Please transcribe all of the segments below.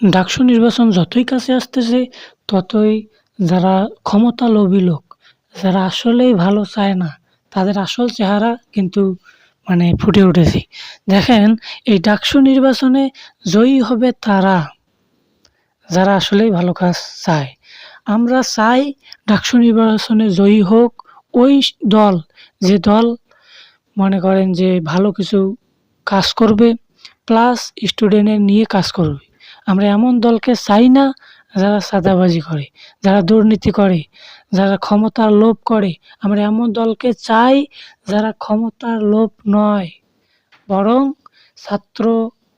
ডাকসু নির্বাচন যতই কাছে আসতেছে, ততই যারা ক্ষমতালোভী লোক, যারা আসলেই ভালো চায় না, তাদের আসল চেহারা কিন্তু মানে ফুটে উঠেছে। দেখেন, এই ডাকসু নির্বাচনে জয়ী হবে তারা, যারা আসলেই ভালো কাজ চায়। আমরা চাই ডাকসু নির্বাচনে জয়ী হোক ওই দল, যে দল মনে করেন যে ভালো কিছু কাজ করবে প্লাস স্টুডেন্টের নিয়ে কাজ করবে। আমরা এমন দলকে চাই না যারা চাঁদাবাজি করে, যারা দুর্নীতি করে, যারা ক্ষমতার লোভ করে। আমরা এমন দলকে চাই যারা ক্ষমতার লোভ নয়, বরং ছাত্র,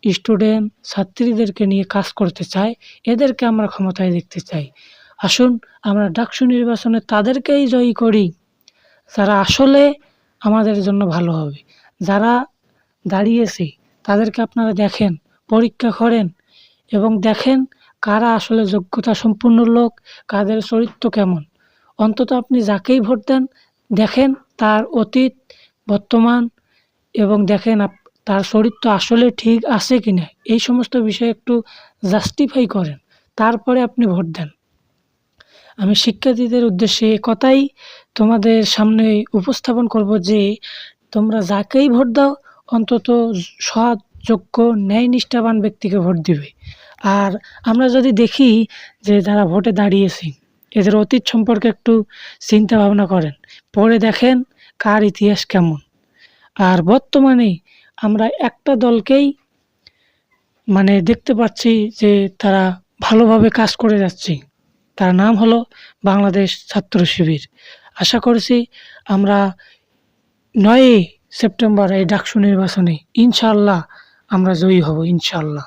স্টুডেন্ট, ছাত্রীদেরকে নিয়ে কাজ করতে চায়। এদেরকে আমরা ক্ষমতায় দেখতে চাই। আসুন, আমরা ডাকসু নির্বাচনে তাদেরকেই জয়ী করি। যারা আসলে আমাদের জন্য ভালো হবে, যারা দাঁড়িয়েছে, তাদেরকে আপনারা দেখেন, পরীক্ষা করেন এবং দেখেন কারা আসলে যোগ্যতা সম্পূর্ণ লোক, কাদের চরিত্র কেমন। অন্তত আপনি যাকেই ভোট দেন, দেখেন তার অতীত, বর্তমান এবং দেখেন তার চরিত্র আসলে ঠিক আছে কিনা। এই সমস্ত বিষয়ে একটু জাস্টিফাই করেন, তারপরে আপনি ভোট দেন। আমি শিক্ষার্থীদের উদ্দেশ্যে কথাই তোমাদের সামনে উপস্থাপন করব যে, তোমরা যাকেই ভোট দাও, অন্তত সৎ যোগ্য ন্যায় নিষ্ঠাবান ব্যক্তিকে ভোট দিবে। আর আমরা যদি দেখি যে যারা ভোটে দাঁড়িয়েছে এদের অতীত সম্পর্কে একটু চিন্তা ভাবনা করেন। পরে দেখেন কার ইতিহাস কেমন। আর বর্তমানে আমরা একটা দলকেই মানে দেখতে পাচ্ছি যে তারা ভালোভাবে কাজ করে যাচ্ছে। তার নাম হলো বাংলাদেশ ছাত্র শিবির। আশা করছি আমরা নয়ই সেপ্টেম্বর এই ডাকসু নির্বাচনে ইনশাআল্লাহ আমরা জয়ী হব ইনশাআল্লাহ।